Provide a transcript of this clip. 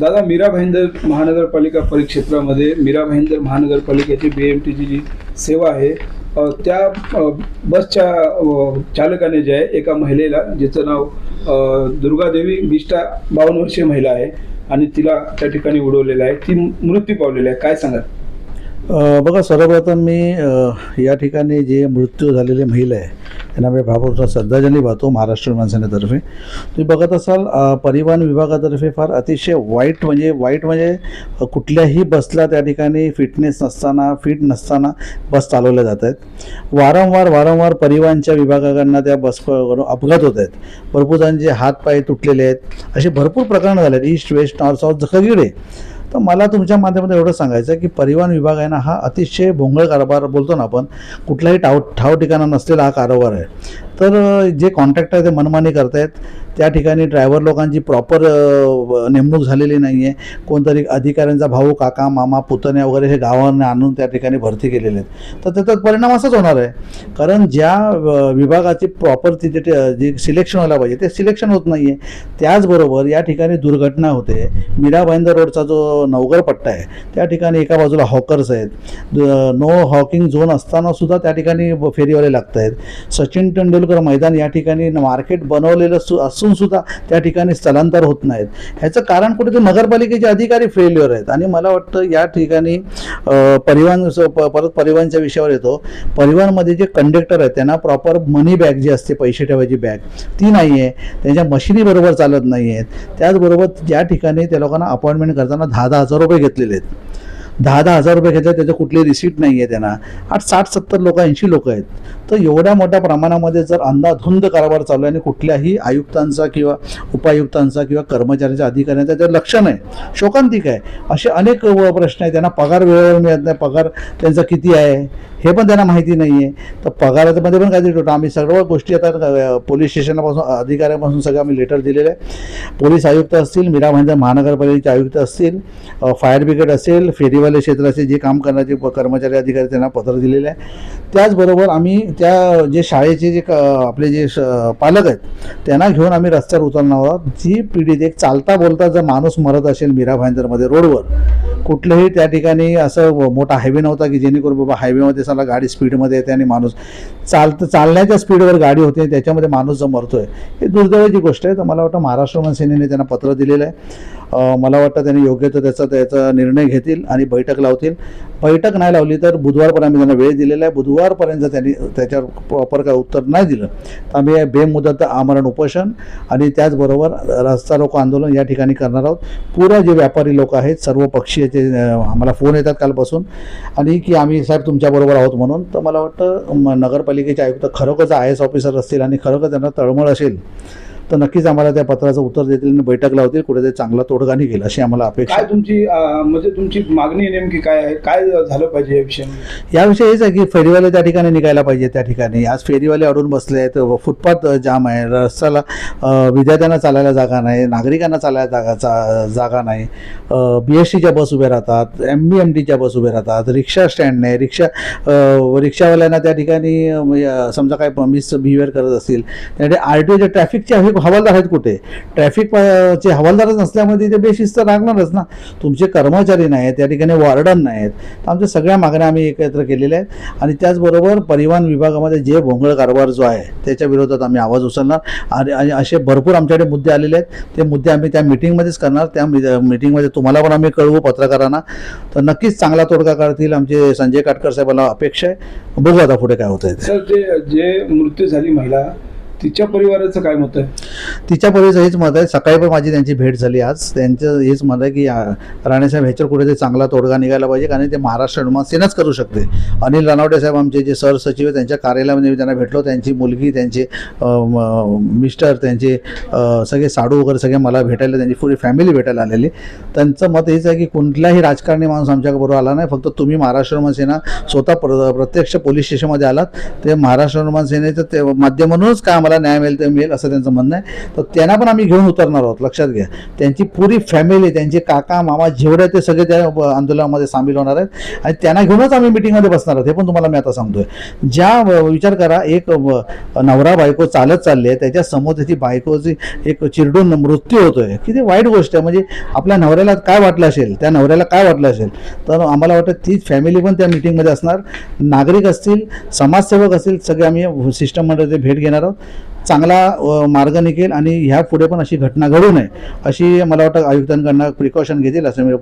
दादा मीरा भाईंदर महानगरपालिका परिक्षेत्रामध्ये मीरा भाईंदर महानगरपालिकेची बी एम टीची जी सेवा आहे त्या बसच्या चालकाने जे आहे एका महिलेला जिचं नाव दुर्गादेवी बिष्टा बावन्न वर्षीय महिला आहे आणि तिला त्या ठिकाणी उडवलेलं आहे ती मृत्यू पावलेली आहे. काय सांगा बघा सर्वप्रथम मी या ठिकाणी जे मृत्यू झालेले महिला आहे त्यांना मी भावपूर्ण श्रद्धांजली वाहतो महाराष्ट्र माणसानेतर्फे तुम्ही बघत असाल परिवहन विभागातर्फे फार अतिशय वाईट म्हणजे वाईट म्हणजे कुठल्याही बसला त्या ठिकाणी फिटनेस नसताना फिट नसताना बस चालवल्या जात आहेत. वारंवार वारंवार परिवहनच्या विभागाकडनं त्या बस अपघात होत आहेत. भरपूर जणांचे हातपाय तुटलेले आहेत. असे भरपूर प्रकरणं झाले आहेत ईस्ट वेस्ट नॉर्थ साऊथ सगळीकडे तर मला तुमच्या माध्यमात एवढं सांगायचं आहे की परिवहन विभाग आहे ना हा अतिशय भोंगळ कारभार बोलतो ना आपण कुठलाही ठाव ठाव ठिकाणा नसलेला हा कारभार आहे. तर जे कॉन्ट्रॅक्टर आहे ते मनमानी करतायत. त्या ठिकाणी ड्रायव्हर लोकांची प्रॉपर नेमणूक झालेली नाही आहे कोणतरी अधिकाऱ्यांचा भाऊ काका मामा पुतण्या वगैरे हे गावांना आणून त्या ठिकाणी भरती केलेले आहेत. तर त्याचा परिणाम असाच होणार आहे. कारण ज्या विभागाची प्रॉपर तिथे जे सिलेक्शन व्हायला पाहिजे ते सिलेक्शन होत नाही आहे त्याचबरोबर या ठिकाणी दुर्घटना होते. मीरा भाईंदर रोडचा जो नवगर पट्टा आहे त्या ठिकाणी एका बाजूला हॉकर्स आहेत. नो हॉकिंग झोन असताना सुद्धा त्या ठिकाणी फेरीवाले लागत आहेत सचिन तेंडुलकर मैदान या ठिकाणी मार्केट बनवलेलं सु असून सुद्धा त्या ठिकाणी स्थलांतर होत नाहीत. ह्याचं कारण कुठेतरी नगरपालिकेचे अधिकारी फेल्युअर आहेत. आणि मला वाटतं या ठिकाणी परिवहन परत परिवहनच्या विषयावर येतो. परिवहनमध्ये जे कंडक्टर आहेत त्यांना प्रॉपर मनी बॅग जी असते पैसे ठेवायची बॅग ती नाही आहे त्यांच्या मशिनी बरोबर चालत नाही आहेत त्याचबरोबर ज्या ठिकाणी त्या लोकांना अपॉइंटमेंट करताना दहा दहा हजार रुपये घेतलेले आहेत. दहा दहा हजार रुपये घेतले त्याचं कुठली रिसीट नाही आहे त्यांना. आठ साठ सत्तर लोक ऐंशी लोक आहेत. तर एवढ्या मोठ्या प्रमाणामध्ये जर अंधाधुंद कारभार चालू आहे आणि कुठल्याही आयुक्तांचा किंवा उपायुक्तांचा किंवा कर्मचाऱ्यांच्या अधिकाऱ्यांचा त्याचं लक्ष नाही शोकांतिक आहे. असे अनेक प्रश्न आहेत. त्यांना पगार वेळेवर मिळत नाही. पगार त्यांचा किती आहे? हे पण त्यांना माहिती नाही आहे तर पगारामध्ये पण काहीतरी टोटा आम्ही सर्व गोष्टी आता पोलीस स्टेशनपासून अधिकाऱ्यापासून सगळं आम्ही लेटर दिलेलं आहे पोलीस आयुक्त असतील मीरा भाईंदर महानगरपालिकेचे आयुक्त असतील फायर ब्रिगेड असेल फेरीवाले क्षेत्राचे जे काम करण्याचे कर्मचारी अधिकारी त्यांना पत्र दिलेलं आहे त्याचबरोबर आम्ही त्या जे शाळेचे जे क- आपले जे श- पालक आहेत त्यांना घेऊन आम्ही रस्त्यावर उतरणार आहोत. जी पिढीत एक चालता बोलता जर माणूस मरत असेल मीरा भाईंदरमध्ये रोडवर कुठलंही त्या ठिकाणी असं मोठा हायवे नव्हता की जेणेकरून बाबा हायवेमध्ये सला गाडी स्पीडमध्ये येते आणि माणूस चालतं चालण्याच्या स्पीडवर गाडी होते त्याच्यामध्ये माणूस जो मरतोय. ही दुर्दैवाची गोष्ट आहे. तर मला वाटतं महाराष्ट्र वन सेनेने त्यांना पत्र दिलेलं आहे. मला वाटतं त्यांनी योग्य तो त्याचा त्याचा निर्णय घेतील आणि बैठक लावतील. बैठक नाही लावली तर बुधवारपर्यंत आम्ही त्यांना वेळ दिलेला आहे. बुधवारपर्यंत त्यांनी त्याच्यावर प्रॉपर काय उत्तर नाही दिलं. तर आम्ही बेमुदत आमरण उपोषण आणि त्याचबरोबर रस्ता रोको आंदोलन या ठिकाणी करणार आहोत. पुरा जे व्यापारी लोक आहेत सर्व पक्षीयाचे अं, आम्हाला फोन येतात कालपासून. आणि की आम्ही साहेब तुमच्याबरोबर आहोत म्हणून तर मला वाटतं नगरपालिकेचे आयुक्त खरोखरच आय एस ऑफिसर असतील आणि खरोखर त्यांना तळमळ असेल तर नक्कीच आम्हाला त्या पत्राचं उत्तर देतील आणि बैठक लावतील कुठेतरी चांगला तोडगा निघेल अशी आम्हाला अपेक्षा काय तुमची अ, म्हणजे तुमची मागणी नेमकी काय आहे? काय झालं पाहिजे या विषयामध्ये याविषयी हेच आहे की फेरीवाले त्या ठिकाणी निघायला पाहिजे त्या ठिकाणी. आज फेरीवाले अडून बसले आहेत फुटपाथ जाम आहे रस्त्याला अ, विद्यार्थ्यांना चालायला जागा नाही नागरिकांना चालायला जागा जागा नाही. बी एस टीच्या बस उभ्या राहतात एम बी एम टीच्या बस उभ्या राहतात रिक्षा स्टँड नाही रिक्षा अ, रिक्षावाल्यांना त्या ठिकाणी अ, म्हणजे, अ, समजा काय मिस बिहेवियर करत असतील त्यासाठी आर टी ओच्या ट्रॅफिकचे हे हवालदार आहेत कुठे? ट्रॅफिक चे हवालदारच नसल्यामुळे तिथे बेशिस्त लागणारच ना. तुमचे कर्मचारी नाहीत त्या ठिकाणी वॉर्डन नाहीत. तर आमच्या सगळ्या मागण्या आम्ही एकत्र केलेल्या आहेत. आणि त्याचबरोबर परिवहन विभागामध्ये जे भोंगळ कारभार जो आहे त्याच्या विरोधात आम्ही आवाज उचलणार. आणि आणि असे भरपूर आमच्याकडे मुद्दे आलेले आहेत. ते मुद्दे आम्ही त्या मिटिंगमध्येच करणार. त्या मिटिंगमध्ये तुम्हाला पण आम्ही कळवू पत्रकारांना. तर नक्कीच चांगला तोडगा काढतील आमचे संजय काटकर साहेबांना अपेक्षा आहे. बघू आता पुढे काय होतं आहे सर जे जे मृत्यू झाली महिला तिच्या परिवाराचं काय मत आहे? तिच्या परिवाराचं हेच मत आहे. सकाळी पण माझी त्यांची भेट झाली आज. त्यांचं हेच मत आहे की राणेसाहेब ह्याच्यावर कुठेतरी चांगला तोडगा निघायला पाहिजे कारण ते महाराष्ट्र निर्माण सेनाच करू शकते. अनिल रानवडे साहेब आमचे जे सर सचिव आहे त्यांच्या कार्यालयामध्ये मी त्यांना भेटलो. त्यांची मुलगी त्यांचे मिस्टर त्यांचे सगळे साडू वगैरे सगळे मला भेटायला त्यांची पुरी फॅमिली भेटायला आलेली. त्यांचं मत हेच आहे की कुठलाही राजकारणी माणूस आमच्याबरोबर आला नाही. फक्त तुम्ही महाराष्ट्र निर्माण सेना स्वतः प्र प्रत्यक्ष पोलीस स्टेशनमध्ये आलात. ते महाराष्ट्र निर्माण सेनेचं ते माध्यम म्हणूनच काय आम्हाला मला न्याय मिळेल ते मिळेल असं त्यांचं म्हणणं आहे. तर त्यांना पण आम्ही घेऊन उतरणार आहोत लक्षात घ्या. त्यांची पुरी फॅमिली त्यांचे काका मामा जेवढे ते सगळे त्या आंदोलनामध्ये सामील होणार आहेत. आणि त्यांना घेऊनच आम्ही मिटिंगमध्ये बसणार आहोत हे पण तुम्हाला मी आता सांगतोय. ज्या विचार करा एक नवरा बायको चालत चालली आहे त्याच्यासमोर त्याची बायकोची एक चिरडून मृत्यू होतोय. किती वाईट गोष्ट आहे. म्हणजे आपल्या नवऱ्याला काय वाटलं असेल त्या नवऱ्याला काय वाटलं असेल तर आम्हाला वाटतं तीच फॅमिली पण त्या मिटिंगमध्ये असणार. नागरिक असतील समाजसेवक असतील सगळे आम्ही सिस्टम सिस्टममध्ये भेट घेणार आहोत. चांगला मार्ग निघेल आणि ह्या पुढे पण अशी घटना घडू नये अशी मला वाटतं आयुक्तांकडनं प्रिकॉशन घेतील असं मी